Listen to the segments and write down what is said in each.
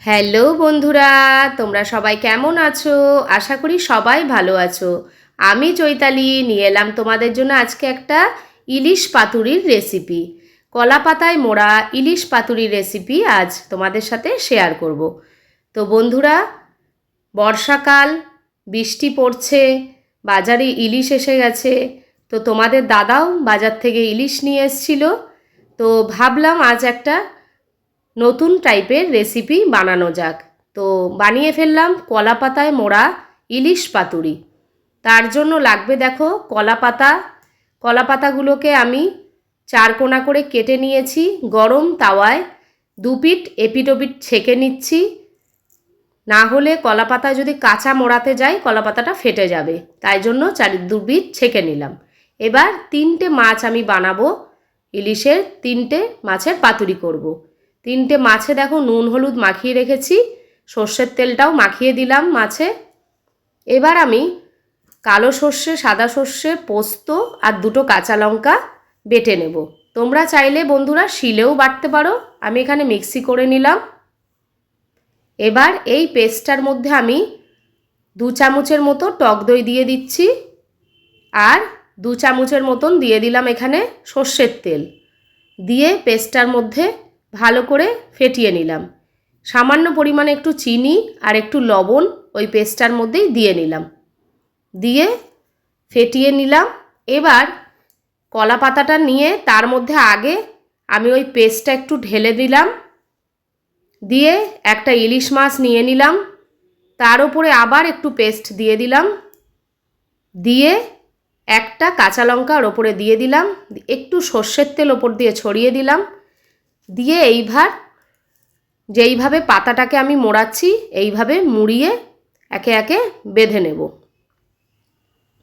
Hello বন্ধুরা, তোমরা সবাই কেমন আছো? আশা করি সবাই ভালো আছো। আমি চৈতালি, নিয়ে এলাম তোমাদের জন্য আজকে একটা ইলিশ পাতুরির রেসিপি। কলা পাতায় মোড়া ইলিশ পাতুরির রেসিপি আজ তোমাদের সাথে শেয়ার করব। তো বন্ধুরা, বর্ষাকাল, বৃষ্টি পড়ছে, বাজারে ইলিশ এসে গেছে। তো তোমাদের দাদাও বাজার থেকে ইলিশ নিয়ে এসছিল। তো ভাবলাম আজ একটা নতুন টাইপের রেসিপি বানানো যাক। তো বানিয়ে ফেললাম কলা পাতায় মোড়া ইলিশ পাতুরি। তার জন্য লাগবে দেখো কলা পাতা। কলা পাতাগুলোকে আমি চার কোনা করে কেটে নিয়েছি, গরম তাওয়ায় দু পিঠ এপিট ওপিট ছেঁকে নিচ্ছি। না হলে কলা পাতা যদি কাঁচা মোড়াতে যায় কলা পাতাটা ফেটে যাবে। তাই জন্য চারি দু পিঠ ছেঁকে নিলাম। এবার তিনটে মাছ আমি বানাবো। ইলিশের তিনটে মাছের পাতুরি করব। তিনটে মাছে দেখো নুন, হলুদ মাখিয়ে রেখেছি। সর্ষের তেলটাও মাখিয়ে দিলাম মাছে। এবার আমি কালো সর্ষে, সাদা সর্ষে, পোস্ত আর দুটো কাঁচা লঙ্কা বেটে নেব। তোমরা চাইলে বন্ধুরা শিলেও বাটতে পারো। আমি এখানে মিক্সি করে নিলাম। এবার এই পেস্টটার মধ্যে আমি দু চামচের মতো টক দই দিয়ে দিচ্ছি আর দু চামচের মতন দিয়ে দিলাম এখানে সর্ষের তেল। দিয়ে পেস্টটার মধ্যে ভালো করে ফেটিয়ে নিলাম। সামান্য পরিমাণে একটু চিনি আর একটু লবণ ওই পেস্টটার মধ্যেই দিয়ে নিলাম। দিয়ে ফেটিয়ে নিলাম। এবার কলা পাতাটা নিয়ে তার মধ্যে আগে আমি ওই পেস্টটা একটু ঢেলে দিলাম। দিয়ে একটা ইলিশ মাছ নিয়ে নিলাম। তার উপরে আবার একটু পেস্ট দিয়ে দিলাম। দিয়ে একটা কাঁচা লঙ্কার ওপরে দিয়ে দিলাম। একটু সর্ষের তেল ওপর দিয়ে ছড়িয়ে দিলাম। দিয়ে এইবার যেইভাবে পাতাটাকে আমি মোড়াচ্ছি, এইভাবে মুড়িয়ে একে একে বেঁধে নেব।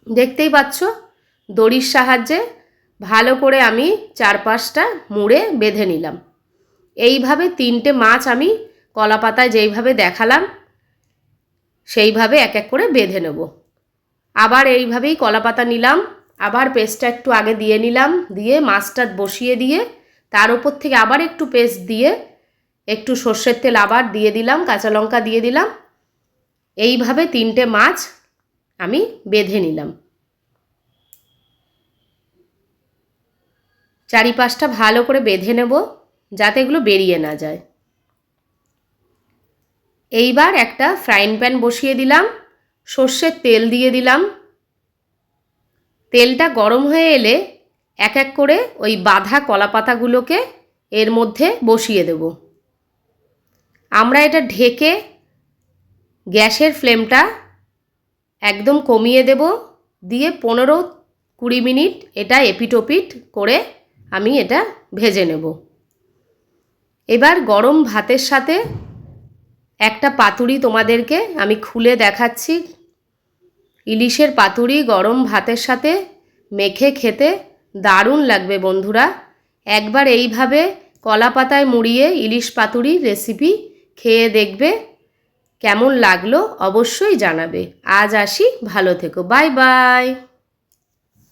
দেখতেই পাচ্ছ, দড়ির সাহায্যে ভালো করে আমি চারপাশটা মুড়ে বেঁধে নিলাম। এইভাবে তিনটে মাছ আমি কলা পাতায় যেইভাবে দেখালাম, সেইভাবে এক এক করে বেঁধে নেব। আবার এইভাবেই কলা পাতা নিলাম, আবার পেস্টটা একটু আগে দিয়ে নিলাম, দিয়ে মাছটা বসিয়ে দিয়ে তার উপর থেকে আবার একটু পেস্ট দিয়ে একটু সর্ষের তেল আবার দিয়ে দিলাম, কাঁচা লঙ্কা দিয়ে দিলাম। এইভাবে তিনটে মাছ আমি বেঁধে নিলাম। চারিপাশটা ভালো করে বেঁধে নেব যাতে এগুলো বেরিয়ে না যায়। এইবার একটা ফ্রাইং প্যান বসিয়ে দিলাম, সর্ষের তেল দিয়ে দিলাম। তেলটা গরম হয়ে এলে এক এক করে ওই বাঁধা কলা পাতাগুলোকে এর মধ্যে বসিয়ে দেব। আমরা এটা ঢেকে গ্যাসের ফ্লেমটা একদম কমিয়ে দেব। দিয়ে পনেরো কুড়ি মিনিট এটা এপিটোপিট করে আমি এটা ভেজে নেব। এবার গরম ভাতের সাথে একটা পাতুরি তোমাদেরকে আমি খুলে দেখাচ্ছি। ইলিশের পাতুরি গরম ভাতের সাথে মেখে খেতে দারুণ লাগবে বন্ধুরা। একবার এইভাবে কলা পাতায় মুড়িয়ে ইলিশ পাতুরি রেসিপি খেয়ে দেখবে। কেমন লাগল অবশ্যই জানাবে। আজ আসি, ভালো থেকো, বাই বাই।